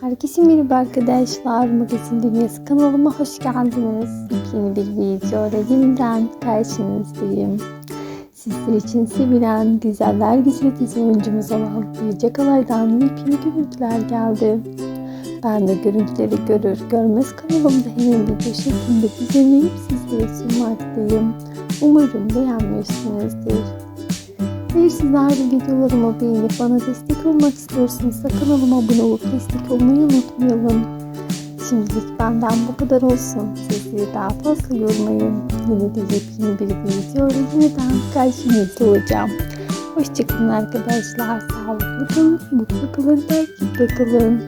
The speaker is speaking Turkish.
Herkese merhaba arkadaşlar. Magazin Dünyası kanalıma hoş geldiniz. Yeni bir video ile yeniden karşınızdayım. Sizler için sevilen güzeller güzeli dizi oyuncumuz olan Yüce Kalay'dan yepyeni görüntüler geldi. Ben de görüntüleri görür görmez kanalımda hemen video şeklinde düzenleyip sizlere sunmaktayım. Umarım beğenmişsinizdir. Eğer sizler de videolarımı beğenip bana destek olmak istiyorsanız kanalıma abone olup destek olmayı unutmayalım. Şimdilik benden bu kadar olsun. Sizleri daha fazla yormayın. Yine de yepyeni bir video yeniden karşınızda olacağım. Hoşçakalın arkadaşlar. Sağlıklı kalın, mutlu kalın, takipte kalın.